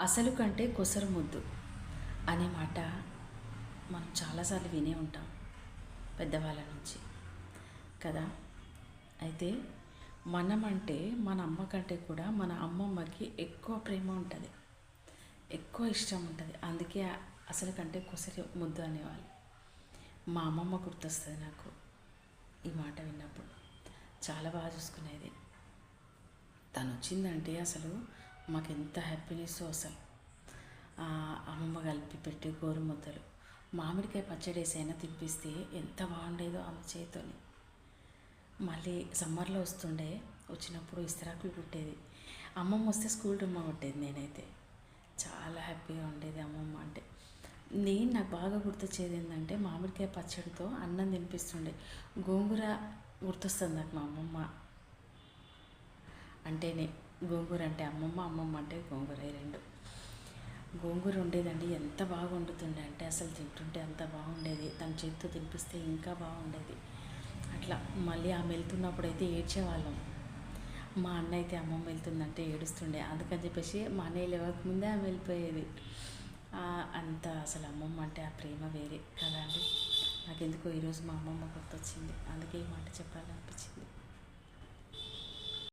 అసలు కంటే కొసరు ముద్దు అనే మాట మనం చాలాసార్లు వినే ఉంటాం పెద్దవాళ్ళ నుంచి. కదా? అయితే మనం అంటే మన అమ్మ కంటే కూడా మన అమ్మమ్మకి ఎక్కువ ప్రేమ ఉంటుంది. ఎక్కువ ఇష్టం ఉంటుంది. అందుకే అసలు కంటే కొసరి ముద్దు అనేవాళ్ళు. మా అమ్మమ్మ గుర్తొస్తుంది నాకు ఈ మాట విన్నప్పుడు. చాలా బాగా చూసుకునేది. తను వచ్చిందంటే అసలు మాకు ఎంత హ్యాపీనెస్ అసలు. అమ్మమ్మ కలిపి పెట్టి గోరుముద్దలు మామిడికాయ పచ్చడి వేసైనా తిప్పిస్తే ఎంత బాగుండేదో ఆమె చేతితోని. మళ్ళీ సమ్మర్లో వస్తుండే వచ్చినప్పుడు ఇస్తరాకులు కుట్టేది. అమ్మమ్మ వస్తే స్కూల్ రుమ్మ కొట్టేది నేనైతే. చాలా హ్యాపీగా ఉండేది అమ్మమ్మ అంటే. నేను నాకు బాగా గుర్తొచ్చేది ఏంటంటే మామిడికాయ పచ్చడితో అన్నం తినిపిస్తుండే. గోంగూర గుర్తొస్తుంది నాకు మా అమ్మమ్మ. అంటేనే గోంగూర అంటే అమ్మమ్మ అమ్మమ్మ అంటే గోంగూర రెండు. గోంగూర ఉండేదండి ఎంత బాగా వండుతుండే అంటే అసలు తింటుంటే అంత బాగుండేది. తన చేతితో తినిపిస్తే ఇంకా బాగుండేది. అట్లా మళ్ళీ ఆమె వెళ్తున్నప్పుడు అయితే ఏడ్చేవాళ్ళం. మా అన్న అయితే అమ్మమ్మ వెళ్తుందంటే ఏడుస్తుండే. అందుకని చెప్పేసి మా అన్నయ్య లేవకముందే ఆమె వెళ్ళిపోయేది. అంత అసలు అమ్మమ్మ అంటే ఆ ప్రేమ వేరే కదా అండి. నాకెందుకో ఈరోజు మా అమ్మమ్మ గుర్తొచ్చింది. అందుకే ఈ మాట చెప్పాలనిపించింది.